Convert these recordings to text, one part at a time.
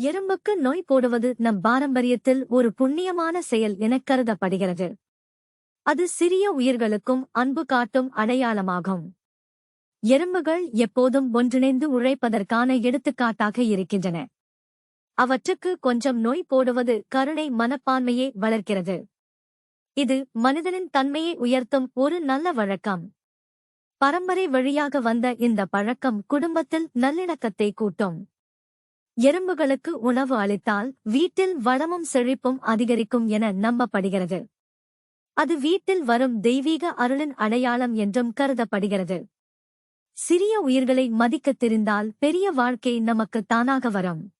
எறும்புக்கு நோய் போடுவது நம் பாரம்பரியத்தில் ஒரு புண்ணியமான செயல் எனக் கருதப்படுகிறது. அது சிறிய உயிர்களுக்கும் அன்பு காட்டும் அடையாளமாகும். எறும்புகள் எப்போதும் ஒன்றிணைந்து உழைப்பதற்கான எடுத்துக்காட்டாக இருக்கின்றன. அவற்றுக்கு கொஞ்சம் நோய் போடுவது கருணை மனப்பான்மையை வளர்க்கிறது. இது மனிதனின் தன்மையை உயர்த்தும் ஒரு நல்ல வழக்கம். பரம்பரை வழியாக வந்த இந்த பழக்கம் குடும்பத்தில் நல்லிணக்கத்தை கூட்டும். எறும்புகளுக்கு உணவு அளித்தால் வீட்டில் வளமும் செழிப்பும் அதிகரிக்கும் என நம்பப்படுகிறது. அது வீட்டில் வரும் தெய்வீக அருளின் அடையாளம் என்றும் கருதப்படுகிறது. சிறிய உயிர்களை மதிக்கத் தெரிந்தால் பெரிய வாழ்க்கை நமக்கு தானாக வரும்.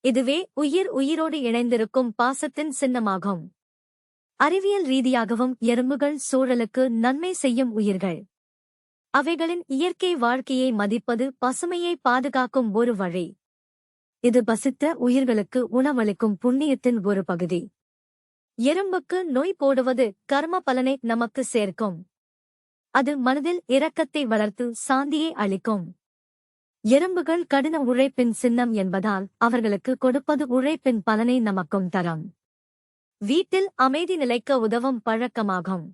இதுவே உயிர் உயிரோடு இணைந்திருக்கும் பாசத்தின் சின்னமாகும். அறிவியல் ரீதியாகவும் எறும்புகள் சூழலுக்கு நன்மை செய்யும் உயிர்கள். அவைகளின் இயற்கை வாழ்க்கையை மதிப்பது பசுமையை பாதுகாக்கும் ஒரு வழி. இது பசித்த உயிர்களுக்கு உணவளிக்கும் புண்ணியத்தின் ஒரு பகுதி. எறும்புக்கு நோய் போடுவது கர்ம பலனை நமக்கு சேர்க்கும். அது மனதில் இரக்கத்தை வளர்த்து சாந்தியை அளிக்கும். எறும்புகள் கடின உழைப்பின் சின்னம் என்பதால் அவர்களுக்கு கொடுப்பது உழைப்பின் பலனை நமக்கும் தரும். வீட்டில் அமைதி நிலைக்க உதவும் பழக்கமாகும்.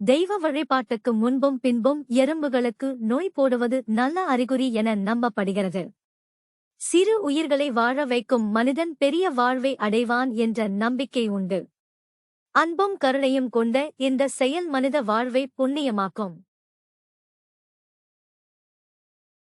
தெய்வ வழிபாட்டுக்கு முன்பும் பின்பும் எறும்புகளுக்கு நோய் போடுவது நல்ல அறிகுறி என நம்பப்படுகிறது. சிறு உயிர்களை வாழ வைக்கும் மனிதன் பெரிய வாழ்வை அடைவான் என்ற நம்பிக்கை உண்டு. அன்பும் கருணையும் கொண்ட இந்த செயல் மனித வாழ்வை புண்ணியமாக்கும்.